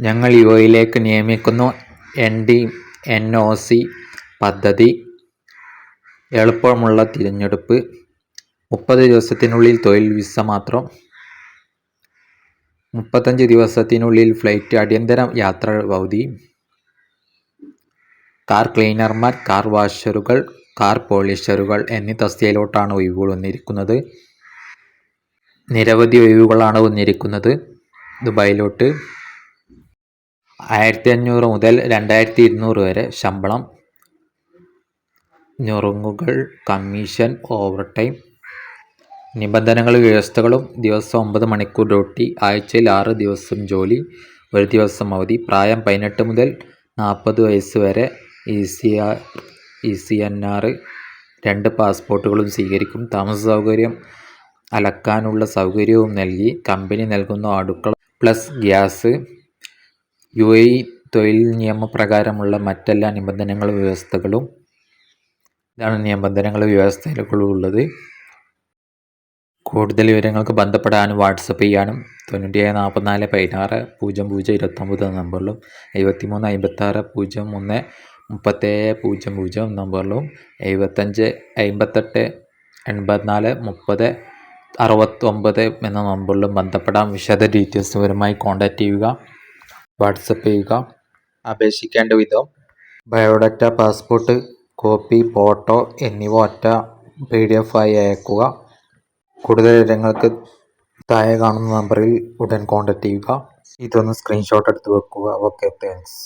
ഞങ്ങൾ യുഎഇയിലേക്ക് നിയമിക്കുന്നു. N D N O C പദ്ധതി. എളുപ്പമുള്ള തിരഞ്ഞെടുപ്പ്. മുപ്പത് ദിവസത്തിനുള്ളിൽ തൊഴിൽ വിസ മാത്രം. മുപ്പത്തഞ്ച് ദിവസത്തിനുള്ളിൽ ഫ്ലൈറ്റ് അടിയന്തര യാത്ര അവധി. കാർ ക്ലീനർമാർ കാർ വാഷറുകൾ കാർ പോളിഷറുകൾ എന്നീ തസ്തികയിലോട്ടാണ് ഒഴിവുകൾ വന്നിരിക്കുന്നത്. നിരവധി ഒഴിവുകളാണ് വന്നിരിക്കുന്നത്. ദുബായിലോട്ട്. ആയിരത്തി അഞ്ഞൂറ് മുതൽ രണ്ടായിരത്തി ഇരുന്നൂറ് വരെ ശമ്പളം ഞൊറുങ്ങുകൾ കമ്മീഷൻ ഓവർ ടൈം നിബന്ധനകളും വ്യവസ്ഥകളും ദിവസം ഒമ്പത് മണിക്കൂർ ഡ്യൂട്ടി ആഴ്ചയിൽ ആറ് ദിവസം ജോലി ഒരു ദിവസം അവധി പ്രായം പതിനെട്ട് മുതൽ നാൽപ്പത് വയസ്സ് വരെ E C R E C N R രണ്ട് പാസ്പോർട്ടുകളും സ്വീകരിക്കും താമസ സൗകര്യം അലക്കാനുള്ള സൗകര്യവും നൽകി കമ്പനി നൽകുന്ന അടുക്കള plus gas U A E തൊഴിൽ നിയമപ്രകാരമുള്ള മറ്റെല്ലാ നിബന്ധനകളും വ്യവസ്ഥകളും ഇതാണ് നിബന്ധനകളും വ്യവസ്ഥകളും ഉള്ളത്. കൂടുതൽ വിവരങ്ങൾക്ക് ബന്ധപ്പെടാനും വാട്സപ്പ് ചെയ്യാനും തൊണ്ണൂറ്റി ഏഴ് നാൽപ്പത്തിനാല് പതിനാറ് പൂജ്യം പൂജ്യം ഇരുപത്തൊമ്പത് നമ്പറിലും എഴുപത്തിമൂന്ന് അമ്പത്താറ് പൂജ്യം ഒന്ന് മുപ്പത്തേഴ് പൂജ്യം പൂജ്യം നമ്പറിലും എഴുപത്തഞ്ച് അമ്പത്തെട്ട് എൺപത്തിനാല് മുപ്പത് അറുപത്തൊമ്പത് എന്ന നമ്പറിലും ബന്ധപ്പെടാം വിശദ ഡീറ്റെയിൽസ് വിവരമായി കോൺടാക്റ്റ് ചെയ്യുക. വാട്സപ്പ് ചെയ്യുക. അപേക്ഷിക്കേണ്ട വിധം ബയോഡാറ്റ പാസ്പോർട്ട് കോപ്പി ഫോട്ടോ എന്നിവ ഒറ്റ പി ഡി എഫ് ആയി അയക്കുക കൂടുതൽ വിവരങ്ങൾക്ക് താഴെ കാണുന്ന നമ്പറിൽ ഉടൻ കോൺടാക്റ്റ് ചെയ്യുക. ഇതൊന്ന് സ്ക്രീൻഷോട്ട് എടുത്ത് വെക്കുക. Okay thanks